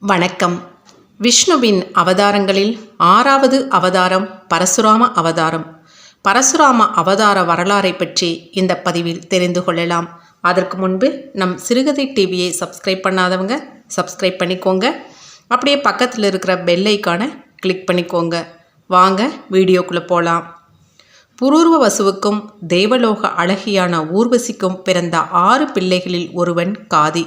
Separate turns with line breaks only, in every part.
வணக்கம். விஷ்ணுவின் அவதாரங்களில் ஆறாவது அவதாரம் பரசுராம அவதாரம். பரசுராம அவதார வரலாறை பற்றி இந்த பதிவில் தெரிந்து கொள்ளலாம். அதற்கு முன்பு நம் சிறுகதை டிவியை சப்ஸ்கிரைப் பண்ணாதவங்க சப்ஸ்கிரைப் பண்ணிக்கோங்க. அப்படியே பக்கத்தில் இருக்கிற பெல் ஐக்கானை கிளிக் பண்ணிக்கோங்க. வாங்க வீடியோக்குள்ளே போகலாம் புரூர்வ வசுவுக்கும் தேவலோக அழகியான ஊர்வசிக்கும் பிறந்த ஆறு பிள்ளைகளில் ஒருவன் காதி.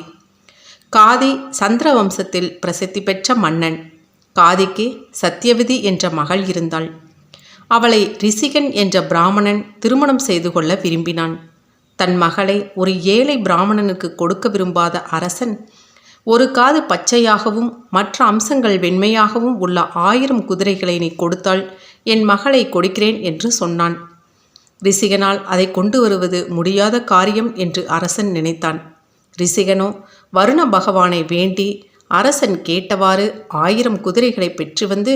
காதி சந்திர வம்சத்தில் பிரசித்தி பெற்ற மன்னன். காதிக்கு சத்தியவதி என்ற மகள் இருந்தாள். அவளை ரிசிகன் என்ற பிராமணன் திருமணம் செய்து கொள்ள விரும்பினான். தன் மகளை ஒரு ஏழை பிராமணனுக்கு கொடுக்க விரும்பாத அரசன் ஒரு காது பச்சையாகவும் மற்ற அம்சங்கள் வெண்மையாகவும் உள்ள ஆயிரம் குதிரைகளை நீ கொடுத்தால் என் மகளை கொடுக்கிறேன் என்று சொன்னான். ரிசிகனால் அதை கொண்டு வருவது முடியாத காரியம் என்று அரசன் நினைத்தான். ரிசிகனோ வருண பகவானை வேண்டி அரசன் கேட்டவாறு ஆயிரம் குதிரைகளை பெற்று வந்து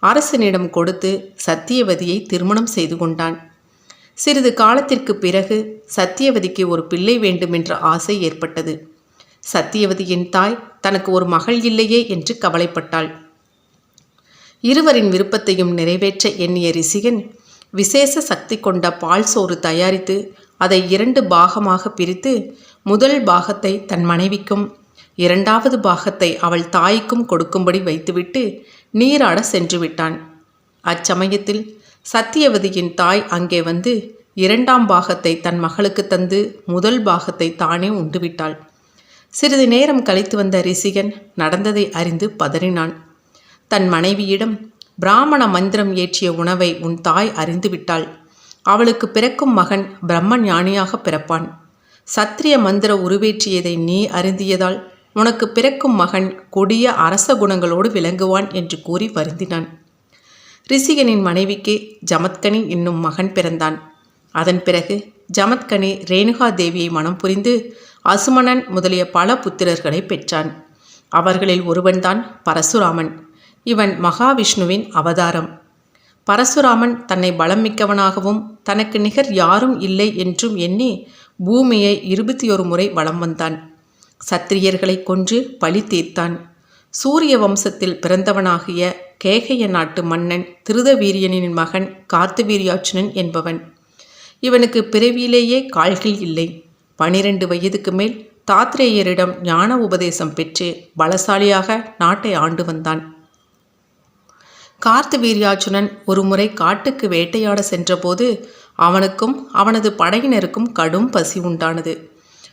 அரசனிடம் கொடுத்து சத்தியவதியை திருமணம் செய்து கொண்டான். சிறிது காலத்திற்கு பிறகு சத்தியவதிக்கு ஒரு பிள்ளை வேண்டுமென்ற ஆசை ஏற்பட்டது. சத்தியவதியின் தாய் தனக்கு ஒரு மகள் இல்லையே என்று கவலைப்பட்டாள். இருவரின் விருப்பத்தையும் நிறைவேற்ற எண்ணிய ரிசிகன் விசேஷ சக்தி கொண்ட பால் சோறு தயாரித்து அதை இரண்டு பாகமாக பிரித்து முதல் பாகத்தை தன் மனைவிக்கும் இரண்டாவது பாகத்தை அவள் தாய்க்கும் கொடுக்கும்படி வைத்துவிட்டு நீராட சென்று விட்டான். அச்சமயத்தில் சத்தியவதியின் தாய் அங்கே வந்து இரண்டாம் பாகத்தை தன் மகளுக்கு தந்து முதல் பாகத்தை தானே உண்டுவிட்டாள். சிறிது நேரம் கழித்து வந்த ரிசிகன் நடந்ததை அறிந்து பதறினான். தன் மனைவியிடம் பிராமண மந்திரம் ஏற்றிய உணவை உன் தாய் அறிந்துவிட்டாள் அவளுக்கு பிறக்கும் மகன் பிரம்ம ஞானியாக பிறப்பான். சத்திரிய மந்திர உருவேற்றியதை நீ அருந்தியதால் உனக்கு பிறக்கும் மகன் கொடிய அரச குணங்களோடு விளங்குவான் என்று கூறி வருந்தினான். ரிசிகனின் மனைவிக்கு ஜமத்கனி என்னும் மகன் பிறந்தான். அதன் பிறகு ஜமத்கனி ரேணுகா தேவியை மனம் புரிந்து அசுமணன் முதலிய பல புத்திரர்களை பெற்றான். அவர்களில் ஒருவன்தான் பரசுராமன் இவன் மகாவிஷ்ணுவின் அவதாரம். பரசுராமன் தன்னை பலம் மிக்கவனாகவும் தனக்கு நிகர் யாரும் இல்லை என்றும் எண்ணி பூமியை இருபத்தி ஒரு முறை வலம் வந்தான். சத்திரியர்களை கொன்று பழி தீர்த்தான். சூரிய வம்சத்தில் பிறந்தவனாகிய கேகைய நாட்டு மன்னன் திருதவீரியனின் மகன் கார்த்தவீரியாட்சனன் என்பவன். இவனுக்கு பிறவியிலேயே கால்கள் இல்லை. பனிரெண்டு வயதுக்கு மேல் தாத்ரேயரிடம் ஞான உபதேசம் பெற்று பலசாலியாக நாட்டை ஆண்டு வந்தான். கார்த்தவீரியாச்சுனன் ஒருமுறை காட்டுக்கு வேட்டையாட சென்றபோது அவனுக்கும் அவனது படையினருக்கும் கடும் பசி உண்டானது.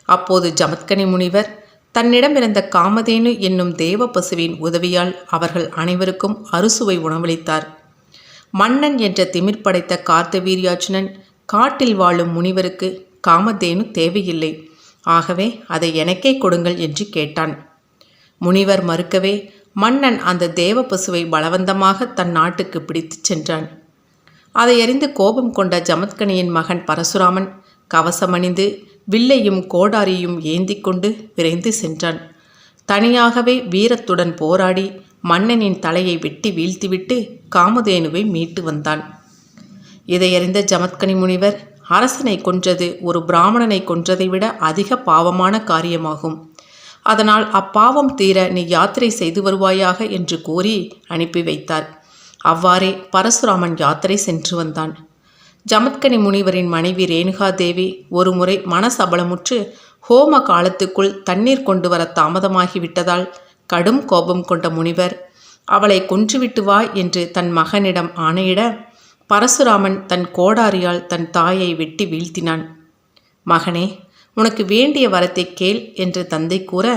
அப்போது ஜமத்கனி முனிவர் தன்னிடம் இருந்த காமதேனு என்னும் தேவ பசுவின் உதவியால் அவர்கள் அனைவருக்கும் அறுசுவை உணவளித்தார். மன்னன் என்ற திமிர் படைத்த கார்த்தவீரியாச்சுனன் காட்டில் வாழும் முனிவருக்கு காமதேனு தேவையில்லை. ஆகவே அதை எனக்கே கொடுங்கள் என்று கேட்டான். முனிவர் மறுக்கவே மன்னன் அந்த தேவ பசுவை பலவந்தமாக தன் நாட்டுக்கு பிடித்துச் சென்றான். அதை அறிந்து கோபம் கொண்ட ஜமத்கனியின் மகன் பரசுராமன் கவசமணிந்து வில்லையும் கோடாரியும் ஏந்தி கொண்டு விரைந்து சென்றான். தனியாகவே வீரத்துடன் போராடி மன்னனின் தலையை வெட்டி வீழ்த்திவிட்டு காமதேனுவை மீட்டு வந்தான். இதையறிந்த ஜமத்கனி முனிவர் அரசனை கொன்றது ஒரு பிராமணனை கொன்றதை விட அதிக பாவமான காரியமாகும். அதனால் அப்பாவம் தீர நீ யாத்திரை செய்து வருவாயாக என்று கூறி அனுப்பி வைத்தார். அவ்வாறே பரசுராமன் யாத்திரை சென்று வந்தான். ஜமத்கனி முனிவரின் மனைவி ரேணுகா தேவி ஒருமுறை மனசபலமுற்று ஹோம காலத்துக்குள் தண்ணீர் கொண்டு வர தாமதமாகிவிட்டதால் கடும் கோபம் கொண்ட முனிவர் அவளை கொன்றுவிட்டு வா என்று தன் மகனிடம் ஆணையிட பரசுராமன் தன் கோடாரியால் தன் தாயை வெட்டி வீழ்த்தினான். மகனே உனக்கு வேண்டிய வரத்தை கேள் என்று தந்தை கூற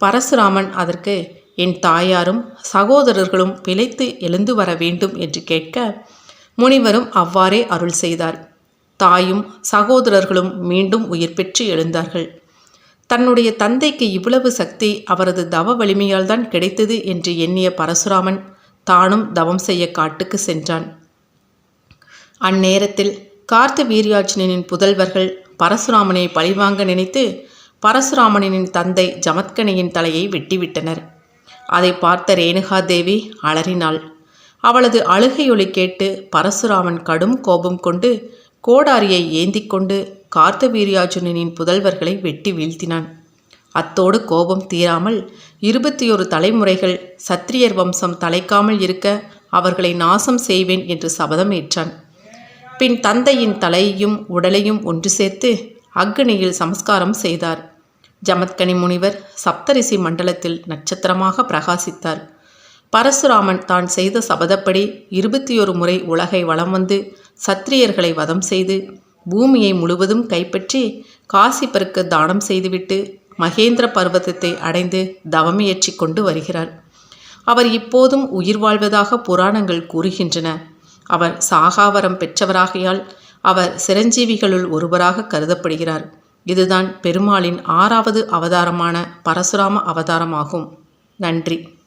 பரசுராமன் அதற்கு என் தாயாரும் சகோதரர்களும் பிழைத்து எழுந்து வர வேண்டும் என்று கேட்க முனிவரும் அவ்வாறே அருள் செய்தார். தாயும் சகோதரர்களும் மீண்டும் உயிர் பெற்று எழுந்தார்கள். தன்னுடைய தந்தைக்கு இவ்வளவு சக்தி அவரது தவ வலிமையால் தான் கிடைத்தது என்று எண்ணிய பரசுராமன் தானும் தவம் செய்ய காட்டுக்கு சென்றான். அந்நேரத்தில் கார்த்த வீரியாஜனின் புதல்வர்கள் பரசுராமனை பழிவாங்க நினைத்து பரசுராமனின் தந்தை ஜமத்கனியின் தலையை வெட்டிவிட்டனர். அதை பார்த்த ரேணுகாதேவி அலறினாள். அவளது அழுகையொலி கேட்டு பரசுராமன் கடும் கோபம் கொண்டு கோடாரியை ஏந்தி கொண்டு கார்த்தவீரியார்ஜுனனின் புதல்வர்களை வெட்டி வீழ்த்தினான். அத்தோடு கோபம் தீராமல் இருபத்தி ஒரு தலைமுறைகள் சத்திரியர் வம்சம் தலைக்காமல் இருக்க அவர்களை நாசம் செய்வேன் என்று சபதம் ஏற்றான். பின் தந்தையின் தலையையும் உடலையும் ஒன்று சேர்த்து அக்னியில் சமஸ்காரம் செய்தார். ஜமத்கனி முனிவர் சப்தரிசி மண்டலத்தில் நட்சத்திரமாக பிரகாசித்தார். பரசுராமன் தான் செய்த சபதப்படி இருபத்தி ஒரு முறை உலகை வலம் வந்து சத்திரியர்களை வதம் செய்து பூமியை முழுவதும் கைப்பற்றி காசி பெருக்க தானம் செய்துவிட்டு மகேந்திர பர்வதத்தை அடைந்து தவமியற்றி கொண்டு வருகிறார். அவர் இப்போதும் உயிர் வாழ்வதாக புராணங்கள் கூறுகின்றன. அவர் சாகாவரம் பெற்றவராகையால் அவர் சிரஞ்சீவிகளுள் ஒருவராக கருதப்படுகிறார். இதுதான் பெருமாளின் ஆறாவது அவதாரமான பரசுராம அவதாரமாகும். நன்றி.